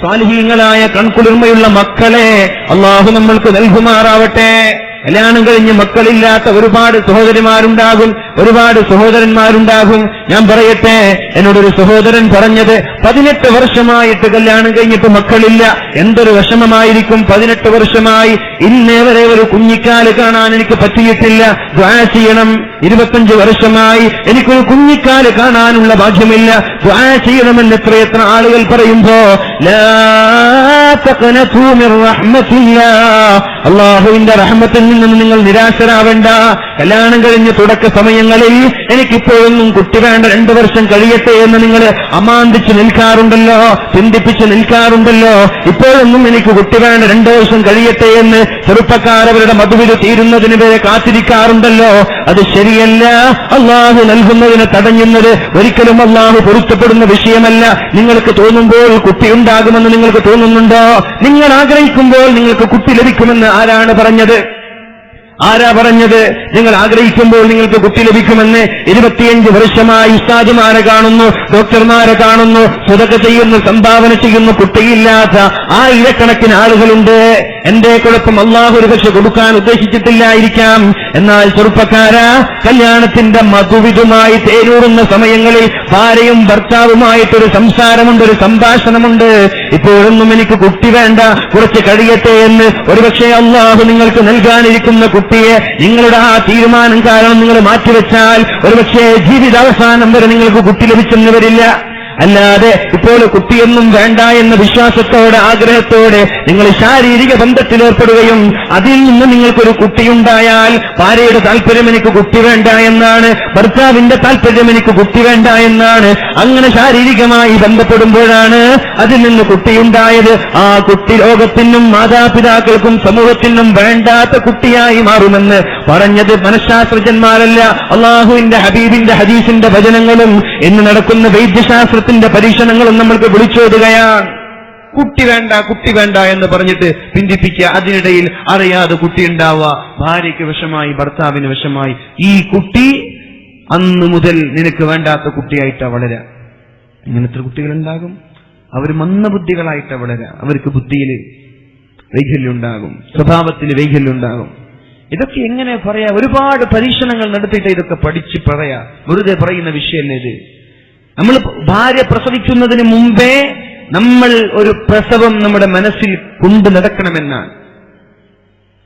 സ്വാലിഹീങ്ങളായ കൺകുളിർമയുള്ള മക്കളെ അള്ളാഹു നമ്മൾക്ക് നൽകുമാറാവട്ടെ. കല്യാണം കഴിഞ്ഞ് മക്കളില്ലാത്ത ഒരുപാട് സഹോദരിമാരുണ്ടാകും ഒരുപാട് സഹോദരന്മാരുണ്ടാകും. ഞാൻ പറയട്ടെ എന്നോടൊരു സഹോദരൻ പറഞ്ഞത് പതിനെട്ട് വർഷമായിട്ട് കല്യാണം കഴിഞ്ഞിട്ട് മക്കളില്ല. എന്തൊരു വിഷമമായിരിക്കും പതിനെട്ട് വർഷമായി. ഇന്നേ വരെ ഒരു കുഞ്ഞിക്കാൽ കാണാൻ എനിക്ക് പറ്റിയിട്ടില്ല. ദ്വാ ചെയ്യണം ഇരുപത്തഞ്ച് വർഷമായി. എനിക്കൊരു കുഞ്ഞിക്കാൽ കാണാനുള്ള ഭാഗ്യമില്ല. ദ്വാ ചെയ്യണമെന്ന് എത്രയെത്ര ആളുകൾ പറയുമ്പോ ലാ തഖ്നതൂ മിർ റഹ്മത്തില്ലാ. നിന്ന് നിങ്ങൾ നിരാശരാവേണ്ട. കല്യാണം കഴിഞ്ഞ് തുടക്ക സമയങ്ങളിൽ എനിക്കിപ്പോഴൊന്നും കുട്ടി വേണ്ട രണ്ടു വർഷം കഴിയട്ടെ എന്ന് നിങ്ങൾ അമാന്തിച്ച് നിൽക്കാറുണ്ടല്ലോ ചിന്തിപ്പിച്ച് നിൽക്കാറുണ്ടല്ലോ. ഇപ്പോഴൊന്നും എനിക്ക് കുട്ടി വേണ്ട രണ്ടു വർഷം കഴിയട്ടെ എന്ന് ചെറുപ്പക്കാരവരുടെ മധുവിൽ തീരുന്നതിന് വരെ കാത്തിരിക്കാറുണ്ടല്ലോ. അത് ശരിയല്ല. അള്ളാഹു നൽകുന്നതിനെ തടഞ്ഞുന്നത് ഒരിക്കലും അള്ളാഹു പൊരുത്തപ്പെടുന്ന വിഷയമല്ല. നിങ്ങൾക്ക് തോന്നുമ്പോൾ കുട്ടി ഉണ്ടാകുമെന്ന് നിങ്ങൾക്ക് തോന്നുന്നുണ്ടോ? നിങ്ങൾ ആഗ്രഹിക്കുമ്പോൾ നിങ്ങൾക്ക് കുട്ടി ലഭിക്കുമെന്ന് ആരാണ് പറഞ്ഞത്? ആരാ പറഞ്ഞത്? നിങ്ങൾ ആഗ്രഹിക്കുമ്പോൾ നിങ്ങൾക്ക് കുട്ടി ലഭിക്കുമെന്ന് ഇരുപത്തിയഞ്ച് വർഷമായി ഉസ്താദുമാരെ കാണുന്നു ഡോക്ടർമാരെ കാണുന്നു സുതക ചെയ്യുന്നു സംഭാവന ചെയ്യുന്നു കുട്ടിയില്ലാത്ത ആയിരക്കണക്കിന് ആളുകളുണ്ട്. എന്റെ കുഴപ്പം അള്ളാഹു ഒരു പക്ഷെ കൊടുക്കാൻ ഉദ്ദേശിച്ചിട്ടില്ലായിരിക്കാം. എന്നാൽ ചെറുപ്പക്കാരാ കല്യാണത്തിന്റെ മധുവിധുമായി തേരൂറുന്ന സമയങ്ങളിൽ ഭാര്യയും ഭർത്താവുമായിട്ടൊരു സംസാരമുണ്ട് ഒരു സംഭാഷണമുണ്ട്. ഇപ്പോഴൊന്നും എനിക്ക് കുട്ടി വേണ്ട കുറച്ച് കഴിയട്ടെ എന്ന് ഒരുപക്ഷെ അള്ളാഹു നിങ്ങൾക്ക് നൽകാനിരിക്കുന്ന കുട്ടിയെ നിങ്ങളുടെ ആ തീരുമാനം കാരണം നിങ്ങൾ മാറ്റിവെച്ചാൽ ഒരുപക്ഷെ ജീവിതാവസാനം വരെ നിങ്ങൾക്ക് കുട്ടി ലഭിച്ചെന്ന് വരില്ല. അല്ലാതെ ഇപ്പോൾ കുട്ടിയൊന്നും വേണ്ട എന്ന വിശ്വാസത്തോടെ ആഗ്രഹത്തോടെ നിങ്ങൾ ശാരീരിക ബന്ധത്തിൽ ഏർപ്പെടുകയും അതിൽ നിന്ന് നിങ്ങൾക്കൊരു കുട്ടിയുണ്ടായാൽ ഭാര്യയുടെ താല്പര്യം എനിക്ക് കുട്ടി വേണ്ട എന്നാണ് ഭർത്താവിന്റെ താല്പര്യം എനിക്ക് കുട്ടി വേണ്ട എന്നാണ് അങ്ങനെ ശാരീരികമായി ബന്ധപ്പെടുമ്പോഴാണ് അതിൽ നിന്ന് കുട്ടിയുണ്ടായത്. ആ കുട്ടി ലോകത്തിനും മാതാപിതാക്കൾക്കും സമൂഹത്തിനും വേണ്ടാത്ത കുട്ടിയായി മാറുമെന്ന് പറഞ്ഞത് മനഃശാസ്ത്രജ്ഞന്മാരല്ല. അള്ളാഹുവിന്റെ ഹബീബിന്റെ ഹദീസിന്റെ വചനങ്ങളും ഇന്ന് നടക്കുന്ന വൈദ്യശാസ്ത്രത്തിന്റെ പരീക്ഷണങ്ങളും നമ്മൾക്ക് വിളിച്ചോതുകയാണ് കുട്ടി വേണ്ട കുട്ടി വേണ്ട എന്ന് പറഞ്ഞിട്ട് പിന്തിപ്പിക്കുക. അതിനിടയിൽ അറിയാതെ കുട്ടി ഉണ്ടാവുക. ഭാര്യയ്ക്ക് വിഷമായി ഭർത്താവിന് വിഷമായി. ഈ കുട്ടി അന്ന് മുതൽ നിനക്ക് വേണ്ടാത്ത കുട്ടിയായിട്ടാ വളരാ ഇങ്ങനത്തെ കുട്ടികളുണ്ടാകും. അവർ മന്ദബുദ്ധികളായിട്ടാ വളരാ അവർക്ക് ബുദ്ധിയിൽ വൈകല്യം ഉണ്ടാകും. സ്വഭാവത്തിൽ വൈകല്യം ഉണ്ടാകും. ഇതൊക്കെ എങ്ങനെ പറയാ? ഒരുപാട് പരീക്ഷണങ്ങൾ നടത്തിയിട്ട് ഇതൊക്കെ പഠിച്ച് പറയാ. വെറുതെ പറയുന്ന വിഷയമല്ലേ ഇത്? നമ്മൾ ഭാര്യ പ്രസവിക്കുന്നതിന് മുമ്പേ നമ്മൾ ഒരു പ്രസവം നമ്മുടെ മനസ്സിൽ കൊണ്ടു നടക്കണമെന്നാണ്.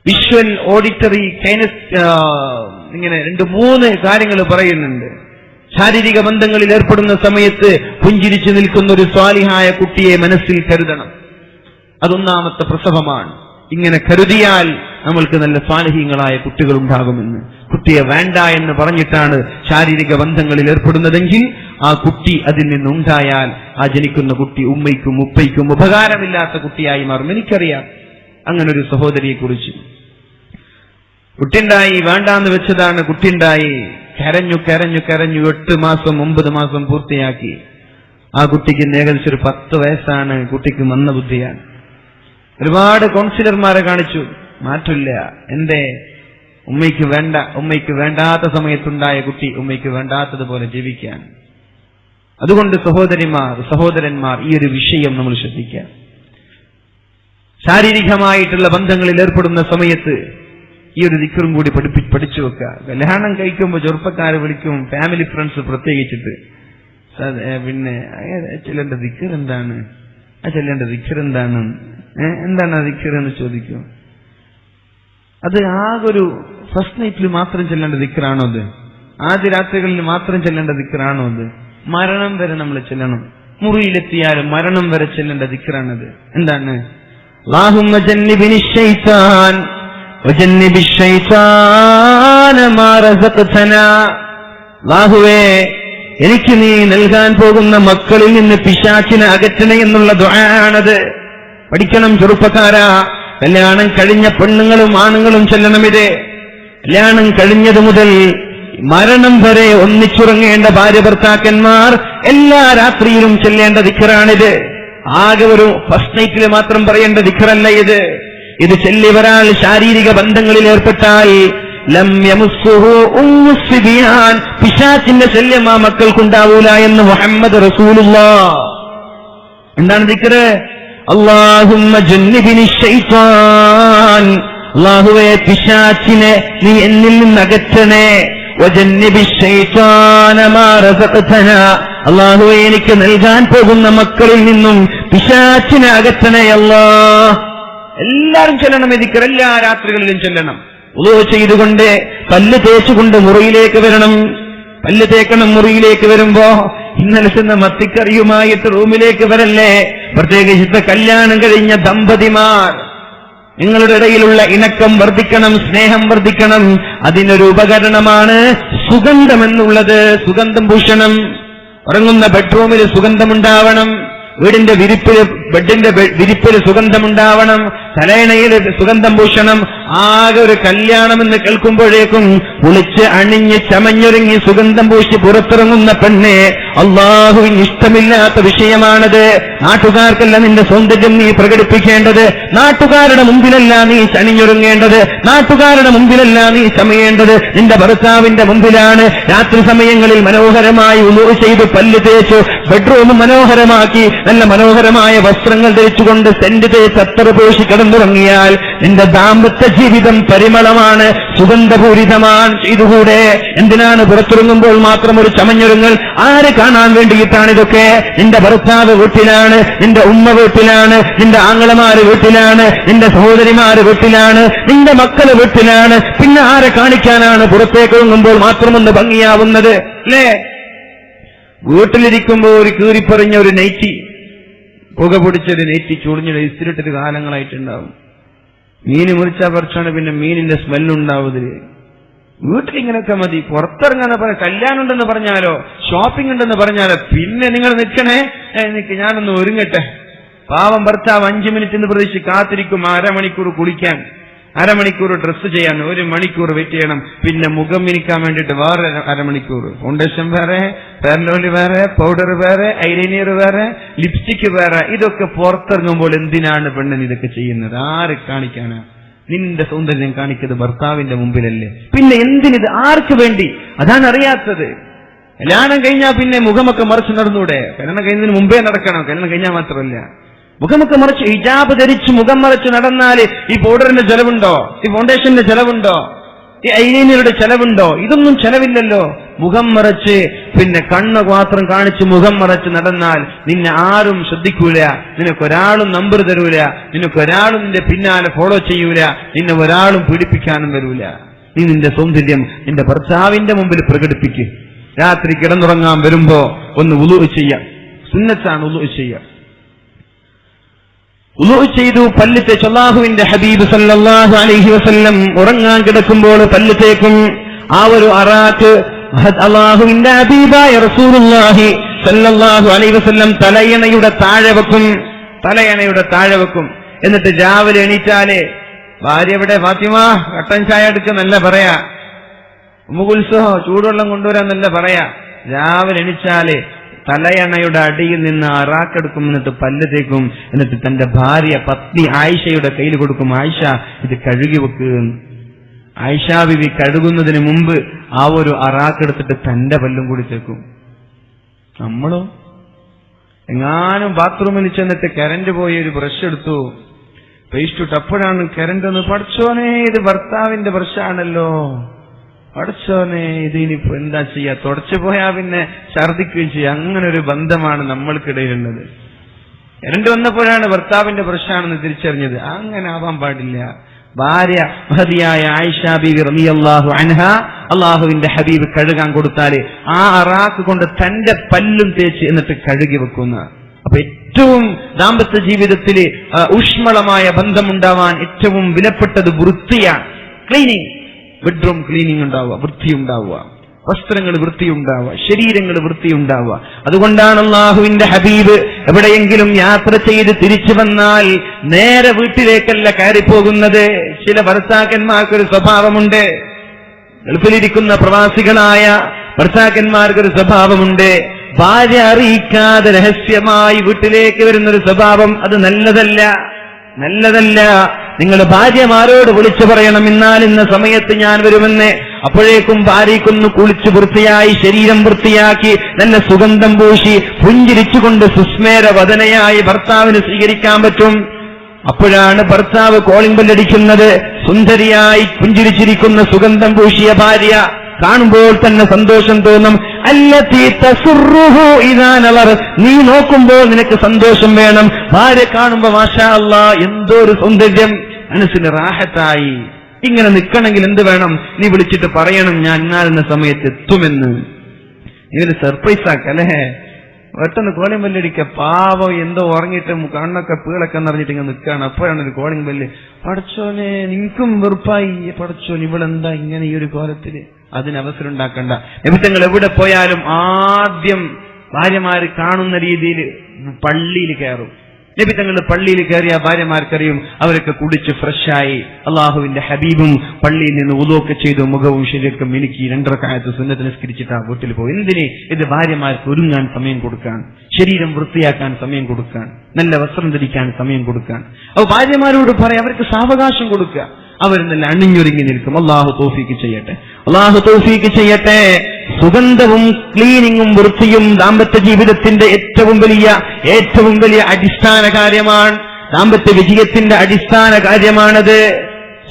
വിഷ്വൽ ഓഡിറ്ററി കൈനസ് ഇങ്ങനെ രണ്ട് മൂന്ന് കാര്യങ്ങൾ പറയുന്നുണ്ട്. ശാരീരിക ബന്ധങ്ങളിൽ ഏർപ്പെടുന്ന സമയത്ത് പുഞ്ചിരിച്ചു നിൽക്കുന്ന ഒരു സ്വാലിഹായ കുട്ടിയെ മനസ്സിൽ കരുതണം. അതൊന്നാമത്തെ പ്രസവമാണ്. ഇങ്ങനെ കരുതിയാൽ നമ്മൾക്ക് നല്ല സ്വാലഹീങ്ങളായ കുട്ടികൾ ഉണ്ടാകുമെന്ന് കുട്ടിയെ വേണ്ട എന്ന് പറഞ്ഞിട്ടാണ് ശാരീരിക ബന്ധങ്ങളിൽ ഏർപ്പെടുന്നതെങ്കിൽ ആ കുട്ടി അതിൽ നിന്നുണ്ടായാൽ ആ ജനിക്കുന്ന കുട്ടി ഉമ്മയ്ക്കും ഉപ്പയ്ക്കും ഉപകാരമില്ലാത്ത കുട്ടിയായി മാറും. എനിക്കറിയാം. അങ്ങനെ ഒരു സഹോദരിയെക്കുറിച്ച്. കുട്ടിണ്ടായി വേണ്ടാന്ന് വെച്ചതാണ് കുട്ടിണ്ടായി. കരഞ്ഞു കരഞ്ഞു കരഞ്ഞു എട്ട് മാസം ഒമ്പത് മാസം പൂർത്തിയാക്കി. ആ കുട്ടിക്ക് ഏകദേശം ഒരു പത്ത് വയസ്സാണ് കുട്ടിക്ക് മന്ദബുദ്ധിയാണ് ഒരുപാട് കൗൺസിലർമാരെ കാണിച്ചു. മാറ്റില്ല എന്റെ ഉമ്മയ്ക്ക് വേണ്ട ഉമ്മയ്ക്ക് വേണ്ടാത്ത സമയത്തുണ്ടായ കുട്ടി ഉമ്മയ്ക്ക് വേണ്ടാത്തതുപോലെ ജീവിക്കാൻ അതുകൊണ്ട് സഹോദരിമാർ സഹോദരന്മാർ ഈ ഒരു വിഷയം നമ്മൾ ശ്രദ്ധിക്കാം ശാരീരികമായിട്ടുള്ള ബന്ധങ്ങളിൽ ഏർപ്പെടുന്ന സമയത്ത് ഈ ഒരു ദിക്കറും കൂടി പഠിപ്പി പഠിച്ചു വെക്കുക. കല്യാണം കഴിക്കുമ്പോൾ ചെറുപ്പക്കാർ വിളിക്കും ഫാമിലി ഫ്രണ്ട്സ് പ്രത്യേകിച്ചിട്ട്. പിന്നെ ചെല്ലേണ്ട ദിക്കർ എന്താണ്? ആ ചെല്ലേണ്ട ദിക്കർ എന്താണ്? എന്താണ് ആ ദിക്കർ എന്ന് ചോദിക്കും. അത് ആകെ ഒരു ഫസ്റ്റ് നൈറ്റിൽ മാത്രം ചെല്ലേണ്ട ദിക്കറാണോ അത്? ആദ്യ രാത്രികളിൽ മാത്രം ചെല്ലേണ്ട ദിക്കറാണോ അത്? മരണം വരെ നമ്മൾ ചെല്ലണം. മുറിയിലെത്തിയാൽ മരണം വരെ ചെല്ലേണ്ട ദിക്കറാണത് എന്താണ്? ലാഹുവേ എനിക്ക് നീ നൽകാൻ പോകുന്ന മക്കളിൽ നിന്ന് പിശാച്ചിനെ അകറ്റണേ എന്നുള്ള ദ്വയാണത് പഠിക്കണം ചെറുപ്പക്കാരാ. കല്യാണം കഴിഞ്ഞ പെണ്ണുങ്ങളും ആണുങ്ങളും ചെല്ലണം ഇത് കല്യാണം കഴിഞ്ഞതു മുതൽ മരണം വരെ ഒന്നിച്ചുറങ്ങേണ്ട ഭാര്യ ഭർത്താക്കന്മാർ എല്ലാ രാത്രിയിലും ചെല്ലേണ്ട ദിക്കറാണിത് ആകെ ഒരു ഫസ്റ്റ് നൈറ്റിൽ മാത്രം പറയേണ്ട ദിക്കറല്ല ഇത്. ഇത് ചെല്ലി ഒരാൾ ശാരീരിക ബന്ധങ്ങളിൽ ഏർപ്പെട്ടാൽ പിശാച്ചിന്റെ ശല്യം ആ മക്കൾക്കുണ്ടാവൂല എന്ന് മുഹമ്മദ് റസൂലുള്ള. എന്താണ് ദിക്കറ് അള്ളാഹുമ്മ പിശാച്ചിനെ നീ എന്നിൽ നിന്ന് അകറ്റണേ റസഖ്തന. എനിക്ക് നൽകാൻ പോകുന്ന മക്കളിൽ നിന്നും പിശാച്ചിനെ എല്ലാരും ചെല്ലണം ഇതിക്കർ എല്ലാ രാത്രികളിലും ചെല്ലണം. ഉദോ ചെയ്തുകൊണ്ട് പല്ല് തേച്ചുകൊണ്ട് മുറിയിലേക്ക് വരണം. പല്ല് തേക്കണം മുറിയിലേക്ക് വരുമ്പോ ഇന്നലെ ചെന്ന മത്തിക്കറിയുമായിട്ട് റൂമിലേക്ക് വരല്ലേ? പ്രത്യേകിച്ച് കല്യാണം കഴിഞ്ഞ ദമ്പതിമാർ. നിങ്ങളുടെ ഇടയിലുള്ള ഇണക്കം വർദ്ധിക്കണം സ്നേഹം വർദ്ധിക്കണം. അതിനൊരു ഉപകരണമാണ് സുഗന്ധം എന്നുള്ളത് സുഗന്ധം ഭൂഷണം ഉറങ്ങുന്ന ബെഡ്റൂമിൽ സുഗന്ധമുണ്ടാവണം. വീടിന്റെ വിരിപ്പിൽ ബെഡിന്റെ വിരിപ്പിൽ സുഗന്ധമുണ്ടാവണം. തലയണയിൽ സുഗന്ധം ഭൂഷണം ആകെ ഒരു കല്യാണം എന്ന് കേൾക്കുമ്പോഴേക്കും കുളിച്ച് അണിഞ്ഞ് ചമഞ്ഞൊരുങ്ങി സുഗന്ധം പൂശി പുറത്തിറങ്ങുന്ന പെണ്ണെ അള്ളാഹുവിന് ഇഷ്ടമില്ലാത്ത വിഷയമാണത്. നാട്ടുകാർക്കല്ല നിന്റെ സൗന്ദര്യം നീ പ്രകടിപ്പിക്കേണ്ടത്. നാട്ടുകാരുടെ മുമ്പിലല്ല നീ ചണിഞ്ഞൊരുങ്ങേണ്ടത്. നാട്ടുകാരുടെ മുമ്പിലല്ല നീ ചമയേണ്ടത്. നിന്റെ ഭർത്താവിന്റെ മുമ്പിലാണ്. രാത്രി സമയങ്ങളിൽ മനോഹരമായി ഉമൂർ ചെയ്ത് പല്ല് തേച്ചു. ബെഡ്റൂം മനോഹരമാക്കി. നല്ല മനോഹരമായ വസ്ത്രങ്ങൾ ധരിച്ചുകൊണ്ട് സെന്റ് തേച്ച് പോഷി കിടന്നുറങ്ങിയാൽ നിന്റെ ദാമ്പത്യ ജീവിതം പരിമളമാണ് സുഗന്ധപൂരിതമാണ്. ഇതുകൂടെ എന്തിനാണ് പുറത്തിറങ്ങുമ്പോൾ മാത്രം ഒരു ചമഞ്ഞൊരുങ്ങൽ? ആര് കാണാൻ വേണ്ടിയിട്ടാണ് ഇതൊക്കെ? നിന്റെ ഭർത്താവ് വീട്ടിലാണ് നിന്റെ ഉമ്മ വീട്ടിലാണ് നിന്റെ ആങ്ങളമാര് വീട്ടിലാണ് നിന്റെ സഹോദരിമാര് വീട്ടിലാണ് നിന്റെ മക്കൾ വീട്ടിലാണ്. പിന്നെ ആരെ കാണിക്കാനാണ് പുറത്തേക്ക് ഇറങ്ങുമ്പോൾ മാത്രമൊന്ന് ഭംഗിയാവുന്നത്? അല്ലേ? വീട്ടിലിരിക്കുമ്പോൾ ഒരു കീറിപ്പറിഞ്ഞ ഒരു നെയ്റ്റി പുക പിടിച്ചത് നെറ്റി ചുളിഞ്ഞൊരു ഇസ്തിരിട്ടൊരു കാലങ്ങളായിട്ടുണ്ടാവും. മീൻ മുറിച്ചാൽ പറിച്ചാണ് പിന്നെ മീനിന്റെ സ്മെല്ലുണ്ടാവുന്നത്. വീട്ടിലിങ്ങനൊക്കെ മതി. പുറത്തിറങ്ങാന്ന് പറഞ്ഞ കല്യാണം ഉണ്ടെന്ന് പറഞ്ഞാലോ ഷോപ്പിംഗ് ഉണ്ടെന്ന് പറഞ്ഞാലോ പിന്നെ നിങ്ങൾ നിൽക്കണേ? എനിക്ക് നിക്ക് ഞാനൊന്ന് ഒരുങ്ങട്ടെ. പാവം ഭർത്താവ് അഞ്ചു മിനിറ്റ് എന്ന് പ്രതീക്ഷിച്ച് കാത്തിരിക്കും അരമണിക്കൂർ കുളിക്കാൻ. അരമണിക്കൂർ ഡ്രസ്സ് ചെയ്യാൻ ഒരു മണിക്കൂർ വെയിറ്റ് ചെയ്യണം. പിന്നെ മുഖം മിനിക്കാൻ വേണ്ടിയിട്ട് വേറെ അര- അരമണിക്കൂർ. ഫൗണ്ടേഷൻ വേറെ ഫെയർലോലി വേറെ പൗഡർ വേറെ ഐലൈനർ വേറെ ലിപ്സ്റ്റിക് വേറെ. ഇതൊക്കെ പുറത്തിറങ്ങുമ്പോൾ എന്തിനാണ് പെണ്ണൻ ഇതൊക്കെ ചെയ്യുന്നത്? ആരെ കാണിക്കാനാ? നിന്റെ സൗന്ദര്യം കാണിക്കുന്നത് ഭർത്താവിന്റെ മുമ്പിലല്ലേ. പിന്നെ എന്തിനിത്? ആർക്ക് വേണ്ടി? അതാണ് അറിയാത്തത്. കല്യാണം കഴിഞ്ഞാൽ പിന്നെ മുഖമൊക്കെ മറിച്ച് നടന്നൂടെ? കല്യാണം കഴിഞ്ഞതിന് മുമ്പേ നടക്കണം. കല്യാണം കഴിഞ്ഞാൽ മാത്രമല്ല. മുഖമൊക്കെ മറിച്ച് ഹിജാബ് ധരിച്ച് മുഖം മറിച്ച് നടന്നാൽ ഈ ബോർഡറിന്റെ ചെലവുണ്ടോ? ഈ ഫൗണ്ടേഷന്റെ ചെലവുണ്ടോ? ഈ ഐലൈനറുടെ ചെലവുണ്ടോ? ഇതൊന്നും ചെലവില്ലല്ലോ. മുഖം മറച്ച് പിന്നെ കണ്ണ് മാത്രം കാണിച്ച് മുഖം മറച്ച് നടന്നാൽ നിന്നെ ആരും ശ്രദ്ധിക്കൂല. നിനക്കൊരാളും നമ്പർ തരൂല. നിനക്കൊരാളും നിന്റെ പിന്നാലെ ഫോളോ ചെയ്യൂല. നിന്നെ ഒരാളും പീഡിപ്പിക്കാനും വരൂല. നീ നിന്റെ സൗന്ദര്യം നിന്റെ ഭർത്താവിന്റെ മുമ്പിൽ പ്രകടിപ്പിക്കും. രാത്രി കിടന്നുറങ്ങാൻ വരുമ്പോ ഒന്ന് ഉളു ചെയ്യാം. സുന്നത്താണ് ഉളു ചെയ്യാം. ചെയ്തു പല്ല് തേച്ച് അള്ളാഹുവിന്റെ ഹബീബ് സല്ലാഹു അലഹി വസ്ല്ലം ഉറങ്ങാൻ കിടക്കുമ്പോൾ പല്ല് തേക്കും ആ ഒരു മഹദ് അള്ളാഹുവിന്റെ ഹബീബായ റസൂലുള്ളാഹി സല്ലാഹു അലൈഹി വസ്ല്ലം തലയണയുടെ താഴെ വെക്കും തലയണയുടെ താഴെ വെക്കും. എന്നിട്ട് രാവിലെ എണീറ്റാലേ ഭാര്യ എവിടെ ഫാത്തിമ കട്ടൻ ചായ നല്ല പറയാ. ഉമ്മുകുൽസോ ചൂടുവെള്ളം കൊണ്ടുവരാന്നല്ല പറയാ. രാവിലെ എണിച്ചാൽ തലയണയുടെ അടിയിൽ നിന്ന് അറാക്കെടുക്കും എന്നിട്ട് പല്ല് തേക്കും. എന്നിട്ട് തന്റെ ഭാര്യ പത്നി ആയിഷയുടെ കയ്യിൽ കൊടുക്കും. ആയിഷ ഇത് കഴുകി വെക്കുക ആയിഷാ ബിവി കഴുകുന്നതിന് മുമ്പ് ആ ഒരു അറാക്കെടുത്തിട്ട് തന്റെ പല്ലും കൂടി തേക്കും. നമ്മളോ? എങ്ങാനും ബാത്റൂമിൽ ചെന്നിട്ട് കരണ്ട് പോയി ഒരു ബ്രഷ് എടുത്തു. പേസ്റ്റ് ഇട്ട് അപ്പോഴാണ് കരണ്ട് ഒന്ന് പഠിച്ചോനെ ഇത് ഭർത്താവിന്റെ ബ്രഷാണല്ലോ. പഠിച്ചോനെ ഇനിയിപ്പോ എന്താ ചെയ്യാ? തുടച്ചു പോയാ പിന്നെ ഛർദിക്കുകയും ചെയ്യുക അങ്ങനെ ഒരു ബന്ധമാണ് നമ്മൾക്കിടയിലുള്ളത്. രണ്ടു വന്നപ്പോഴാണ് ഭർത്താവിന്റെ പ്രശ്നമാണെന്ന് തിരിച്ചറിഞ്ഞത്. അങ്ങനെ ആവാൻ പാടില്ല. ഭാര്യ മഹതിയായ ആയിഷ ബീവി റമിയല്ലാഹു അൻഹ അള്ളാഹുവിന്റെ ഹബീബ് കഴുകാൻ കൊടുത്താൽ ആ അറാക്ക് കൊണ്ട് തന്റെ പല്ലും തേച്ച് എന്നിട്ട് കഴുകി വെക്കുന്ന. അപ്പൊ ഏറ്റവും ദാമ്പത്യ ജീവിതത്തിൽ ഊഷ്മളമായ ബന്ധമുണ്ടാവാൻ ഏറ്റവും വിലപ്പെട്ടത് വൃത്തിയാണ്. ക്ലീനിങ്. ബെഡ്റൂം ക്ലീനിങ് ഉണ്ടാവുക വൃത്തി ഉണ്ടാവുക. വസ്ത്രങ്ങൾ വൃത്തിയുണ്ടാവുക ശരീരങ്ങൾ വൃത്തിയുണ്ടാവുക അതുകൊണ്ടാണ് അള്ളാഹുവിന്റെ ഹബീബ് എവിടെയെങ്കിലും യാത്ര ചെയ്ത് തിരിച്ചു വന്നാൽ നേരെ വീട്ടിലേക്കല്ല കയറിപ്പോകുന്നത്. ചില ഭർത്താക്കന്മാർക്കൊരു സ്വഭാവമുണ്ട്. ഗൾഫിലിരിക്കുന്ന പ്രവാസികളായ ഭർത്താക്കന്മാർക്കൊരു സ്വഭാവമുണ്ട്. ഭാര്യ അറിയിക്കാതെ രഹസ്യമായി വീട്ടിലേക്ക് വരുന്നൊരു സ്വഭാവം അത് നല്ലതല്ല. നല്ലതല്ല. നിങ്ങൾ ഭാര്യമാരോട് വിളിച്ചു പറയണം എന്നാൽ ഇന്ന സമയത്ത് ഞാൻ വരുമെന്ന്. അപ്പോഴേക്കും ഭാര്യയ്ക്കൊന്ന് കുളിച്ചു വൃത്തിയായി ശരീരം വൃത്തിയാക്കി നല്ല സുഗന്ധം പൂശി പുഞ്ചിരിച്ചുകൊണ്ട് സുസ്മേര വദനയായി ഭർത്താവിന് സ്വീകരിക്കാൻ പറ്റും. അപ്പോഴാണ് ഭർത്താവ് കോളിംഗ് ബെല്ലടിക്കുന്നത് സുന്ദരിയായി പുഞ്ചിരിച്ചിരിക്കുന്ന സുഗന്ധം പൂശിയ ഭാര്യ. കാണുമ്പോൾ തന്നെ സന്തോഷം തോന്നും. അല്ലത്തി തസുറുഹു ഇതാനവർ നീ നോക്കുമ്പോൾ നിനക്ക് സന്തോഷം വേണം. ഭാര്യ കാണുമ്പോ മാഷാ അല്ലാ എന്തോ ഒരു സൗന്ദര്യം. മനസ്സിന് റാഹത്തായി. ഇങ്ങനെ നിൽക്കണമെങ്കിൽ എന്ത് വേണം? നീ വിളിച്ചിട്ട് പറയണം ഞാൻ ഇന്നാലുന്ന സമയത്ത് എത്തുമെന്ന്. ഇവർ സർപ്രൈസ് ആക്കല്ലേ പെട്ടെന്ന് കോളിംഗ് ബെല്ലടിക്ക പാവം എന്തോ ഉറങ്ങിയിട്ട് കണ്ണൊക്കെ പീളൊക്കെ നിറഞ്ഞിട്ട് ഇങ്ങനെ നിൽക്കുകയാണ്. അപ്പോഴാണ് ഒരു കോളിംഗ് ബെല്ല് പടച്ചോനെ നിനക്കും വെറുപ്പായി. പടച്ചോൻ ഇവളെന്താ ഇങ്ങനെ ഈ ഒരു കോലത്തിൽ? അതിന് അവസരം ഉണ്ടാക്കണ്ട. നിമിത്തങ്ങൾ എവിടെ പോയാലും ആദ്യം ഭാര്യമാര് കാണുന്ന രീതിയിൽ പള്ളിയിൽ കയറും. നബി തങ്ങൾ പള്ളിയിൽ കയറിയ ഭാര്യമാർക്കറിയും അവരൊക്കെ കുടിച്ച് ഫ്രഷായി അള്ളാഹുവിന്റെ ഹബീബും പള്ളിയിൽ നിന്ന് ഉദോക്കെ ചെയ്തു മുഖവും ശരീരക്കും മിനുക്കി രണ്ടരക്കാലത്ത് സുന്നത്ത് നിസ്കരിച്ചിട്ട് ആ വീട്ടിൽ പോയി. എന്തിനെ? ഇത് ഭാര്യമാർക്ക് ഒരുങ്ങാൻ സമയം കൊടുക്കാൻ ശരീരം വൃത്തിയാക്കാൻ സമയം കൊടുക്കാൻ നല്ല വസ്ത്രം ധരിക്കാൻ സമയം കൊടുക്കാൻ. അപ്പൊ ഭാര്യമാരോട് പറയാം അവർക്ക് സാവകാശം കൊടുക്കുക. അവർ നല്ല അണിഞ്ഞൊരുങ്ങി നിൽക്കും. അള്ളാഹു തോഫീക്ക് ചെയ്യട്ടെ. അള്ളാഹു തോഫീക്ക് ചെയ്യട്ടെ. സുഗന്ധവും ക്ലീനിങ്ങും വൃത്തിയും ദാമ്പത്യ ജീവിതത്തിന്റെ ഏറ്റവും വലിയ ഏറ്റവും വലിയ അടിസ്ഥാന കാര്യമാണ്. ദാമ്പത്യ വിജയത്തിന്റെ അടിസ്ഥാന കാര്യമാണത്.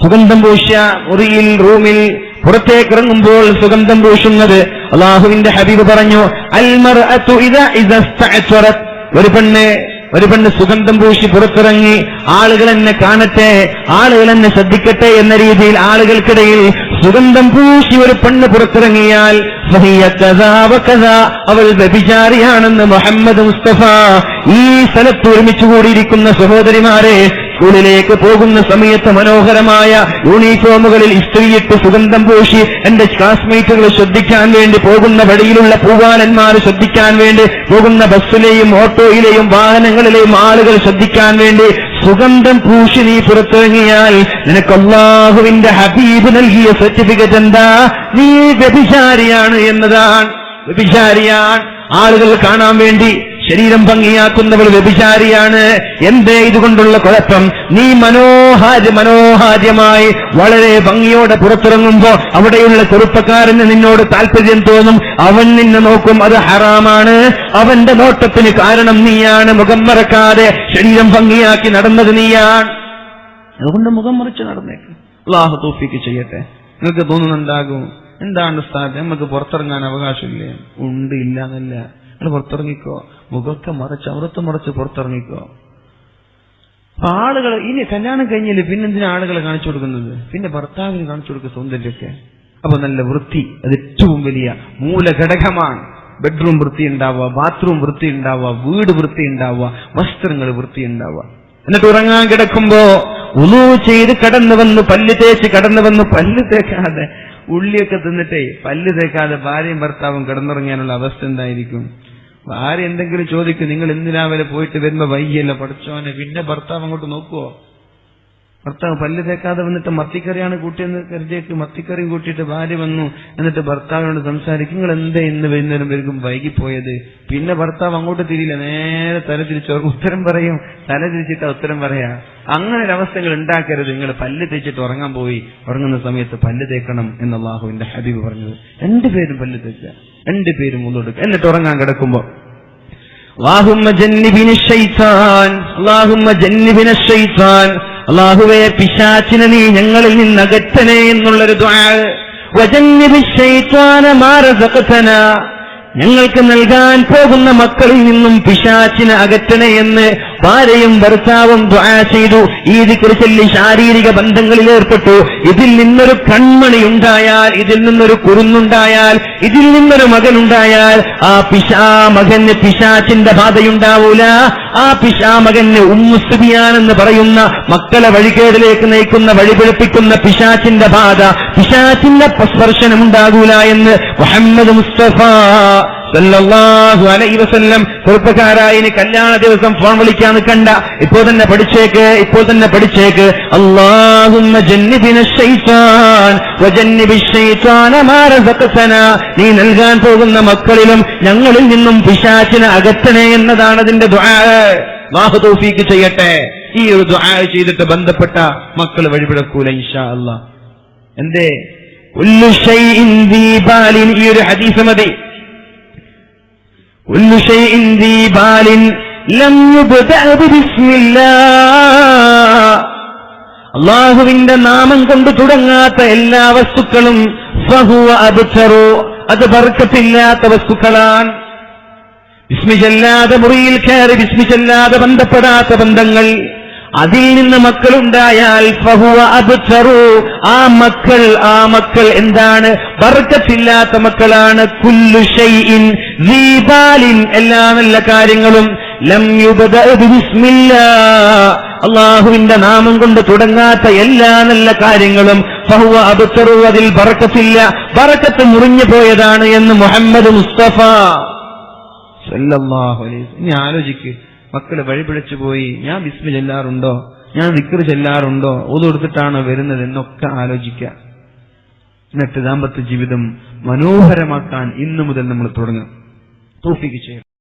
സുഗന്ധം പൂശ മുറിയിൽ റൂമിൽ പുറത്തേക്ക് ഇറങ്ങുമ്പോൾ സുഗന്ധം പൂശുന്നത് അള്ളാഹുവിന്റെ ഹബീബ് പറഞ്ഞു അൽമർ ഒരു പെണ്ണ് ഒരു പെണ്ണ് സുഗന്ധം പൂശി പുറത്തിറങ്ങി ആളുകൾ എന്നെ കാണട്ടെ ആളുകൾ എന്നെ ശ്രദ്ധിക്കട്ടെ എന്ന രീതിയിൽ ആളുകൾക്കിടയിൽ സുഗന്ധം പൂശി ഒരു പെണ്ണ് പുറത്തിറങ്ങിയാൽ അവൾ വ്യഭിചാരിയാണെന്ന് മുഹമ്മദ് മുസ്തഫ. ഈ സ്ഥലത്ത് ഒരുമിച്ച് കൂടിയിരിക്കുന്ന സഹോദരിമാരെ സ്കൂളിലേക്ക് പോകുന്ന സമയത്ത് മനോഹരമായ യൂണിഫോമുകളിൽ ഇസ്ത്രീയിട്ട് സുഗന്ധം പൂശി എന്റെ ക്ലാസ്മേറ്റുകൾ ശ്രദ്ധിക്കാൻ വേണ്ടി പോകുന്ന വഴിയിലുള്ള പൂവാലന്മാർ ശ്രദ്ധിക്കാൻ വേണ്ടി പോകുന്ന ബസ്സിലെയും ഓട്ടോയിലെയും വാഹനങ്ങളിലെയും ആളുകൾ ശ്രദ്ധിക്കാൻ വേണ്ടി സുഗന്ധം പൂശി നീ പുറത്തിറങ്ങിയാൽ നിനക്ക് അള്ളാഹുവിന്റെ ഹബീബ് നൽകിയ സർട്ടിഫിക്കറ്റ് എന്താ? നീ വ്യഭിചാരിയാണ് എന്നതാണ്. വ്യഭിചാരിയാണ്. ആളുകൾ കാണാൻ വേണ്ടി ശരീരം ഭംഗിയാക്കുന്നവൾ വ്യഭിചാരിയാണ്. എന്തേ ഇതുകൊണ്ടുള്ള കുഴപ്പം? നീ മനോഹാര്യ മനോഹാര്യമായി വളരെ ഭംഗിയോടെ പുറത്തിറങ്ങുമ്പോ അവിടെയുള്ള ചെറുപ്പക്കാരന് നിന്നോട് താല്പര്യം തോന്നും. അവൻ നിന്നെ നോക്കും അത് ഹറാമാണ്. അവന്റെ നോട്ടത്തിന് കാരണം നീയാണ്. മുഖം മറക്കാതെ ശരീരം ഭംഗിയാക്കി നടന്നത് നീയാണ്. അതുകൊണ്ട് മുഖം മറിച്ച് നടന്നേക്ക്. അള്ളാഹു തോഫിക്ക് ചെയ്യട്ടെ. നിങ്ങൾക്ക് തോന്നുന്നുണ്ടാകും എന്താണ് ഉസ്താദ്? നമുക്ക് പുറത്തിറങ്ങാൻ അവകാശമില്ലേ? ഉണ്ട് ഇല്ല എന്നല്ല. നിങ്ങൾ പുറത്തിറങ്ങിക്കോ. മുഖമൊക്കെ മറച്ച് അവിടത്തെ മറച്ച് പുറത്തിറങ്ങിക്കോ. അപ്പൊ ആളുകൾ ഇനി കല്യാണം കഴിഞ്ഞില്ലേ പിന്നെന്തിനാ ആളുകളെ കാണിച്ചു കൊടുക്കുന്നത്? പിന്നെ ഭർത്താവിന് കാണിച്ചു കൊടുക്കുക സൗന്ദര്യമൊക്കെ. അപ്പൊ നല്ല വൃത്തി അത് ഏറ്റവും വലിയ മൂലഘടകമാണ്. ബെഡ്റൂം വൃത്തി ഉണ്ടാവുക ബാത്റൂം വൃത്തി ഉണ്ടാവുക വീട് വൃത്തി ഉണ്ടാവുക വസ്ത്രങ്ങൾ വൃത്തി ഉണ്ടാവുക എന്നിട്ട് ഉറങ്ങാൻ കിടക്കുമ്പോ ഉളു ചെയ്ത് കടന്നു വന്ന് പല്ല് തേച്ച് കടന്നു വന്ന് പല്ല് തേക്കാതെ ഉള്ളിയൊക്കെ തിന്നിട്ടേ പല്ല് തേക്കാതെ ഭാര്യയും ഭർത്താവും കിടന്നുറങ്ങാനുള്ള അവസ്ഥ എന്തായിരിക്കും? ഭാര്യ എന്തെങ്കിലും ചോദിക്കും നിങ്ങൾ എന്തിനാ വരെ പോയിട്ട് വരുമ്പോ വൈകിയല്ല പഠിച്ചോനെ. പിന്നെ ഭർത്താവ് അങ്ങോട്ട് നോക്കുവോ? ഭർത്താവ് പല്ല് തേക്കാതെ വന്നിട്ട് മത്തിക്കറിയാണ് കൂട്ടിയെന്ന് കരുതിയിട്ട് മത്തിക്കറിയും കൂട്ടിയിട്ട് ഭാര്യ വന്നു. എന്നിട്ട് ഭർത്താവിനോട് സംസാരിക്കും നിങ്ങൾ എന്താ ഇന്ന് വൈകുന്നേരം വരും വൈകിപ്പോയത്? പിന്നെ ഭർത്താവ് അങ്ങോട്ട് തിരിയില്ല. നേരെ തല തിരിച്ചു ഉത്തരം പറയും. തല തിരിച്ചിട്ട് ഉത്തരം പറയാ. അങ്ങനെ ഒരവസ്ഥകൾ ഉണ്ടാക്കരുത്. നിങ്ങൾ പല്ല് തേച്ചിട്ട് ഉറങ്ങാൻ പോയി ഉറങ്ങുന്ന സമയത്ത് പല്ല് തേക്കണം എന്ന് അള്ളാഹുവിന്റെ ഹബീബ് പറഞ്ഞത്. രണ്ടുപേരും പല്ല് തേക്കുക. രണ്ടുപേരും മുന്നോട്ട് എന്നിട്ട് ഉറങ്ങാൻ കിടക്കുമ്പോ അള്ളാഹുവെ പിശാച്ചിനെ നീ ഞങ്ങളിൽ നിന്ന് അകറ്റണേ എന്നുള്ളൊരു ദ്വാ. ഞങ്ങൾക്ക് നൽകാൻ പോകുന്ന മക്കളിൽ നിന്നും പിശാച്ചിനെ അകറ്റണേ എന്ന് ഭാര്യയും ഭർത്താവും ചെയ്തു. ഈ ദിക്കറ് ചൊല്ലി ശാരീരിക ബന്ധങ്ങളിൽ ഏർപ്പെട്ടു. ഇതിൽ നിന്നൊരു കൺമണി ഉണ്ടായാൽ ഇതിൽ നിന്നൊരു കുറുന്നുണ്ടായാൽ ഇതിൽ നിന്നൊരു മകനുണ്ടായാൽ ആ പിശാ മകന് പിശാച്ചിന്റെ ബാധയുണ്ടാവൂല. ആ പിശാ മകന് ഉമ്മുസ്തുബിയാനെന്ന് പറയുന്ന മക്കളെ വഴികേടിലേക്ക് നയിക്കുന്ന വഴിപിഴപ്പിക്കുന്ന പിശാച്ചിന്റെ ബാധ പിശാച്ചിന്റെ സ്പർശനം ഉണ്ടാകൂല എന്ന് മുഹമ്മദ് മുസ്തഫ ചെറുപ്പക്കാരായി കല്യാണ ദിവസം ഫോൺ വിളിക്കാൻ കണ്ട ഇപ്പോൾ തന്നെ പഠിച്ചേക്ക് ഇപ്പോൾ തന്നെ പഠിച്ചേക്ക്. അല്ലാഹുമ്മ ജന്നിബിന ശൈത്താൻ വജന്നിബി ശൈത്താന മാ റസഖതന. നീ നൽകാൻ പോകുന്ന മക്കളിലും ഞങ്ങളിൽ നിന്നും പിശാചിനെ അകറ്റണേ എന്നതാണ് അതിന്റെ തൗഫീക്ക് ചെയ്യട്ടെ. ഈ ഒരു ദുആ ചെയ്തിട്ട് ബന്ധപ്പെട്ട മക്കൾ വഴിപിടക്കൂല ഇൻഷാ അല്ല എന്തേ? ഈ ഒരു ഹദീസ് മതി. കുല്ലു ذي بال ബാലിൻ ലം യുബ്ദഅ ബിസ്മില്ലാഹ് അള്ളാഹുവിന്റെ നാമം കൊണ്ട് തുടങ്ങാത്ത എല്ലാ വസ്തുക്കളും ഫഹുവ അബ്തറു. അത് ബർക്കത്തില്ലാത്ത വസ്തുക്കളാണ്. വിസ്മിച്ചല്ലാതെ മുറിയിൽ കയറി വിസ്മിച്ചല്ലാതെ ബന്ധപ്പെടാത്ത ബന്ധങ്ങൾ. അതിൽ നിന്ന് മക്കളുണ്ടായാൽ ഫഹുവ അബ്തറു ആ മക്കൾ ആ മക്കൾ എന്താണ്? ബർക്കത്തില്ലാത്ത മക്കളാണ്. കുല്ലു ഷൈഇൻ ദീപാലിൻ എല്ലാ നല്ല കാര്യങ്ങളും. ലം യുബദ അള്ളാഹുവിന്റെ നാമം കൊണ്ട് തുടങ്ങാത്ത എല്ലാ നല്ല കാര്യങ്ങളും ഫഹുവ അബ്തറു അതിൽ ബറക്കത്തില്ല ബറക്കത്ത് മുറിഞ്ഞു പോയതാണ് എന്ന് മുഹമ്മദ് മുസ്തഫ. സല്ലല്ലാഹു അലൈഹി മക്കൾ വഴിപിഴച്ചു പോയി ഞാൻ വിസ്മി ചെല്ലാറുണ്ടോ? ഞാൻ വിക്ര ചെല്ലാറുണ്ടോ? ഓത് കൊടുത്തിട്ടാണോ വരുന്നത്? എന്നൊക്കെ ആലോചിക്കാം എന്നിട്ട് ദാമ്പത്യ ജീവിതം മനോഹരമാക്കാൻ ഇന്നു മുതൽ നമ്മൾ തുടങ്ങും തോഫിക്ക് ചെയ്യണം.